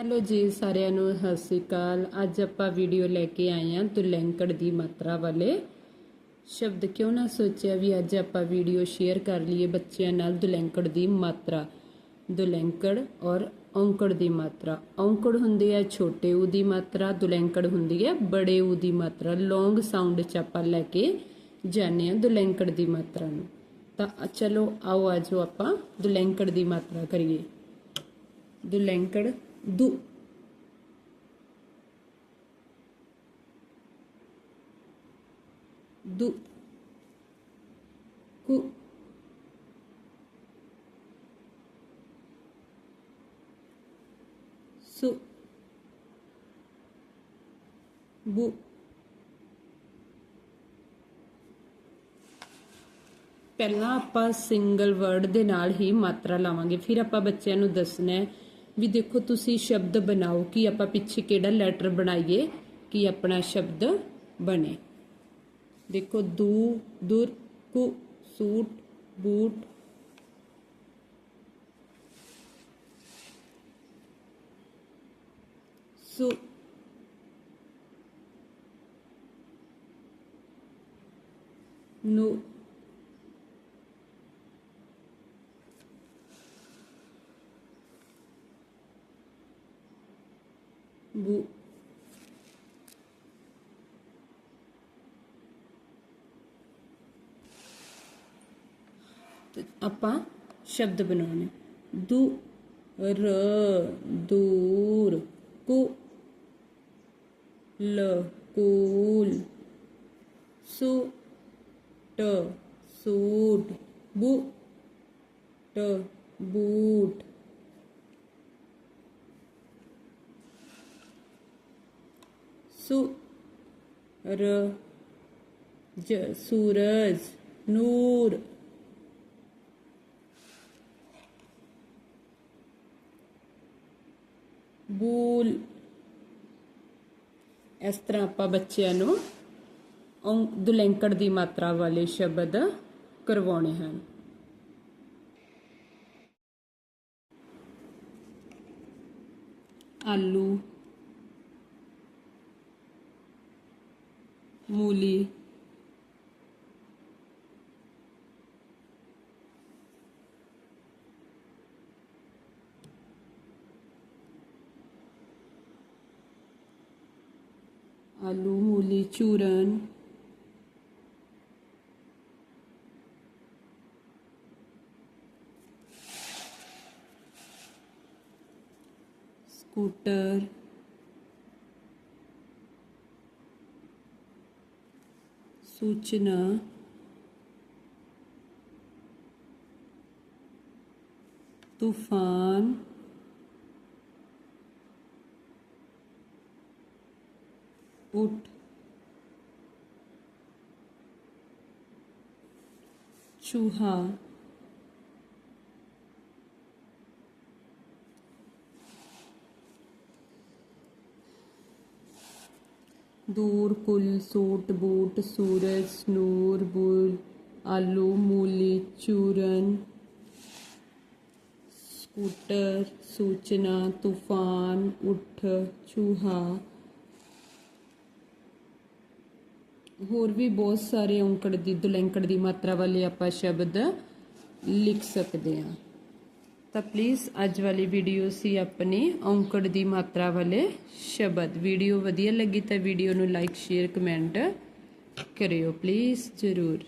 Hello ਜੀ, ਸਾਰਿਆਂ ਨੂੰ ਸਤਿ ਸ਼੍ਰੀ ਅਕਾਲ। ਅੱਜ ਆਪਾਂ ਵੀਡੀਓ ਲੈ ਕੇ ਆਏ ਹਾਂ ਦੁਲੈਂਕੜ ਦੀ ਮਾਤਰਾ ਵਾਲੇ। ਸ਼ਬਦ ਕਿਉਂ ਨਾ ਸੋਚਿਆ ਵੀ ਅੱਜ ਆਪਾਂ ਵੀਡੀਓ ਸ਼ੇਅਰ ਕਰ ਲਈਏ ਬੱਚਿਆਂ ਨਾਲ ਦੁਲੈਂਕੜ ਦੀ ਮਾਤਰਾ। ਦੁਲੈਂਕੜ ਔਰ ਔਂਕੜ ਦੀ ਮਾਤਰਾ। ਔਂਕੜ ਹੁੰਦੀ ਹੈ ਛੋਟੇ ਊ ਦੀ ਮਾਤਰਾ, ਦੁਲੈਂਕੜ ਹੁੰਦੀ ਹੈ ਬੜੇ ਊ ਦੀ ਮਾਤਰਾ। ਲੌਂਗ ਸਾਊਂਡ ਚ ਆਪਾਂ ਲੈ ਕੇ ਜਾਂਦੇ ਹਾਂ ਦੁਲੈਂਕੜ ਦੀ ਮਾਤਰਾ ਨੂੰ। ਤਾਂ ਚਲੋ ਆਓ, ਆਜੋ ਆਪਾਂ ਦੁਲੈਂਕੜ ਦੀ ਮਾਤਰਾ ਕਰੀਏ। ਦੁਲੈਂਕੜ ਦੁ ਦੁ ਕੁ ਸੁ ਬੁ ਪਹਿਲਾਂ ਆਪਾਂ ਸਿੰਗਲ ਵਰਡ ਦੇ ਨਾਲ ਹੀ ਮਾਤਰਾ ਲਾਵਾਂਗੇ। ਫਿਰ ਆਪਾਂ ਬੱਚਿਆਂ ਨੂੰ ਦੱਸਣਾ ਹੈ ਵੀ ਦੇਖੋ ਤੁਸੀਂ ਸ਼ਬਦ ਬਣਾਓ ਕਿ ਆਪਾਂ ਪਿੱਛੇ ਕਿਹੜਾ ਲੈਟਰ ਬਣਾਈਏ, ਕਿ ਆਪਣਾ ਸ਼ਬਦ ਬਣੇ। ਦੇਖੋ ਦੂ, ਦੁਰ, ਕੁ, ਸੂਟ, ਬੂਟ। ਸੁ। ਨੂੰ। ਬੂ ਆਪਾਂ ਸ਼ਬਦ ਬਣਾਉਣੇ। ਦੂ, ਰ, ਦੂਰ, ਕੁ, ਲ, ਕੂਲ, ਸੁ, ਟ, ਸੂਟ, ਬੂ, ਟ, ਬੂਟ। ਸੂ ਜ, ਸੂਰਜ, ਨੂਰ। ਬੂਲ। ਇਸ ਤਰ੍ਹਾਂ ਆਪਾਂ ਬੱਚਿਆਂ ਨੂੰ ਦੁਲੈਂਕੜ ਦੀ ਮਾਤਰਾ ਵਾਲੇ ਸ਼ਬਦ ਕਰਵਾਉਣੇ ਹਨ। ਆਲੂ। ਮੂਲੀ। ਆਲੂ ਮੂਲੀ ਚੂਰਨ। ਸਕੂਟਰ। ਸੂਚਨਾ। ਤੂਫਾਨ। ਉੱਠ। ਚੂਹਾ। ਦੂਰ ਕੁਲ ਸੂਟ, ਬੂਟ, ਸੂਰਜ, ਨੂਰ, ਬੁਲ, ਆਲੂ, ਮੂਲੀ, ਚੂਰਨ, ਸਕੂਟਰ, ਸੂਚਨਾ, ਤੂਫਾਨ, ਉਠ, ਚੂਹਾ। ਹੋਰ ਵੀ ਬਹੁਤ ਸਾਰੇ ਔਂਕੜ ਦੀ ਦੁਲੈਂਕੜ ਦੀ ਮਾਤਰਾ ਵਾਲੇ ਆਪਾਂ ਸ਼ਬਦ ਲਿਖ ਸਕਦੇ ਹਾਂ। ਤਾਂ ਪਲੀਜ਼ ਅੱਜ ਵਾਲੀ ਵੀਡੀਓ ਸੀ ਆਪਣੀ ਔਂਕੜ ਦੀ ਮਾਤਰਾ ਵਾਲੇ ਸ਼ਬਦ। ਵੀਡੀਓ ਵਧੀਆ ਲੱਗੀ ਤਾਂ ਵੀਡੀਓ ਨੂੰ ਲਾਈਕ ਸ਼ੇਅਰ ਕਮੈਂਟ ਕਰਿਓ। ਪਲੀਜ਼ ਜ਼ਰੂਰ।